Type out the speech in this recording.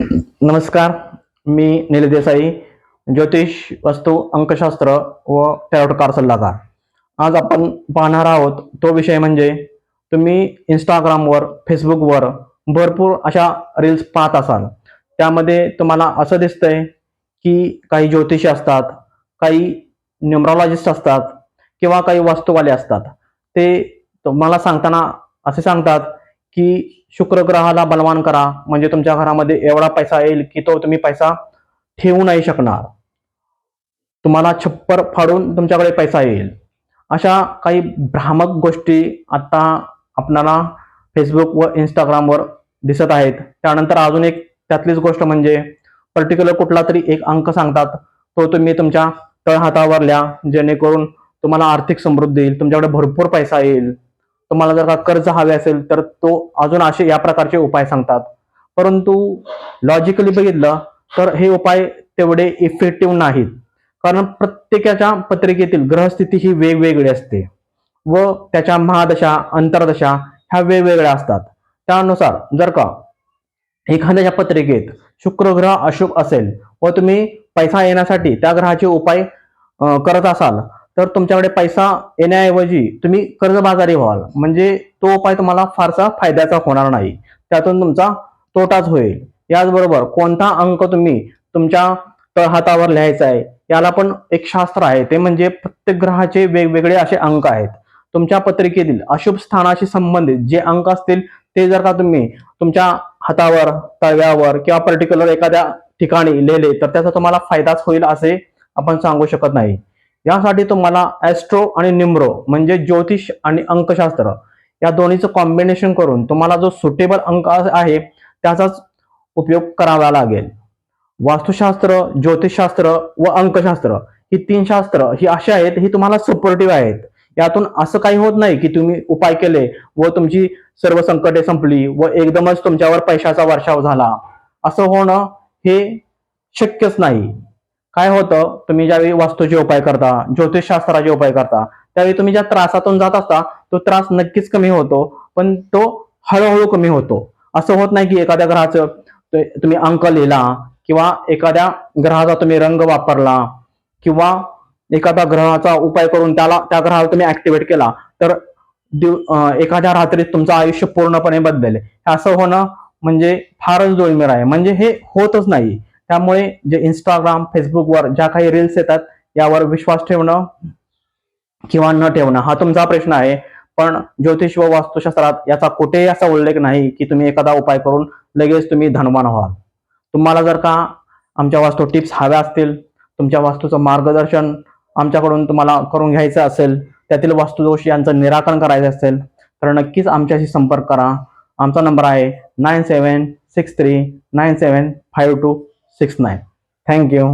नमस्कार मी निल देसाई ज्योतिष वस्तू अंकशास्त्र व टॅरोटकार सल्लागार. आज आपण पाहणार आहोत तो विषय म्हणजे तुम्ही इंस्टाग्रामवर फेसबुकवर भरपूर अशा रील्स पाहत असाल. त्यामध्ये तुम्हाला असं दिसतंय की काही ज्योतिषी असतात काही न्युमरॉलॉजिस्ट असतात किंवा काही वास्तुवाले असतात. ते तुम्हाला सांगताना असे सांगतात की शुक्र ग्रहाला बलवान करा. म्हणजे तुमच्या घरामध्ये एवढा पैसा येईल की तो तुम्ही पैसा ठेवू नाही शकणार. तुम्हाला छप्पर फाडून तुमच्याकडे पैसा येईल. अशा काही भ्रामक गोष्टी आता आपणाला फेसबुक व इंस्टाग्रामवर दिसत आहेत. त्यानंतर अजून एक त्यातलीच गोष्ट म्हणजे पर्टिक्युलर कुठला तरी एक अंक सांगतात. तो तुम्ही तुमच्या तळहातावर लिहा जेणेकरून तुम्हाला आर्थिक समृद्धी येईल. तुमच्याकडे भरपूर पैसा येईल. तुम्हाला जर का कर्ज हवे असेल तर तो अजून असे या प्रकारचे उपाय सांगतात. परंतु लॉजिकली बघितलं तर हे उपाय तेवढे इफेक्टिव्ह नाहीत. कारण प्रत्येकाच्या पत्रिकेतील ग्रहस्थिती ही वेगवेगळी असते व त्याच्या महादशा अंतर्दशा ह्या वेगवेगळ्या असतात. त्यानुसार जर का एखाद्याच्या पत्रिकेत शुक्रग्रह अशुभ असेल व तुम्ही पैसा येण्यासाठी त्या ग्रहाचे उपाय करत असाल तर तुमच्याकडे पैसा येण्याऐवजी तुम्ही कर्जबाजारी व्हाल. म्हणजे तो उपाय तुम्हाला फारसा फायद्याचा होणार नाही. त्यातून तुमचा तोटाच होईल. याचबरोबर कोणता अंक तुम्ही तुमच्या तळहातावर लिहायचा आहे याला पण एक शास्त्र आहे. ते म्हणजे प्रत्येक ग्रहाचे वेगवेगळे असे अंक आहेत. तुमच्या पत्रिकेतील अशुभ स्थानाशी संबंधित जे अंक असतील ते जर का तुम्ही तुमच्या हातावर तव्यावर किंवा पर्टिक्युलर एखाद्या ठिकाणी लिहिले तर त्याचा तुम्हाला फायदाच होईल असे आपण सांगू शकत नाही. यासाठी तुम्हाला ॲस्ट्रो आणि निम्रो म्हणजे ज्योतिष आणि अंकशास्त्र या दोन्हीचं कॉम्बिनेशन करून तुम्हाला जो सुटेबल अंक आहे त्याचाच उपयोग करावा लागेल. वास्तुशास्त्र ज्योतिषशास्त्र व अंकशास्त्र ही तीन शास्त्र ही अशी आहेत ही तुम्हाला सपोर्टिव्ह आहेत. यातून असं काही होत नाही की तुम्ही उपाय केले व तुमची सर्व संकटे संपली व एकदमच तुमच्यावर पैशाचा वर्षाव झाला. असं होणं हे शक्यच नाही. काय होतं? तुम्ही ज्यावेळी वास्तूचे उपाय करता ज्योतिषशास्त्राचे उपाय करता त्यावेळी तुम्ही ज्या त्रासातून जात असता तो त्रास नक्कीच कमी होतो पण तो हळूहळू कमी होतो. असं होत नाही की एखाद्या ग्रहाचं तुम्ही अंक लिहिला किंवा एखाद्या ग्रहाचा तुम्ही रंग वापरला किंवा एखाद्या ग्रहाचा उपाय करून त्याला त्या ग्रहाला तुम्ही ऍक्टिव्हेट केला तर एखाद्या रात्रीत तुमचं आयुष्य पूर्णपणे बदलेल. हे असं होणं म्हणजे फारच दुर्मिळ आहे. म्हणजे हे होतच नाही. त्यामुळे जे इंस्टाग्राम फेसबुकवर ज्या काही रील्स येतात यावर विश्वास ठेवणं किंवा न ठेवणं हा तुमचा प्रश्न आहे. पण ज्योतिष व वास्तुशास्त्रात याचा कुठेही असा उल्लेख नाही की तुम्ही एखादा उपाय करून लगेच तुम्ही धनवान व्हाल. तुम्हाला जर का आमच्या वास्तू टिप्स हव्या असतील तुमच्या वास्तूचं मार्गदर्शन आमच्याकडून तुम्हाला करून घ्यायचं असेल त्यातील वास्तुदोष यांचं निराकरण करायचं असेल तर नक्कीच आमच्याशी संपर्क करा. आमचा नंबर आहे nine seven six three nine seven five two six nine thank you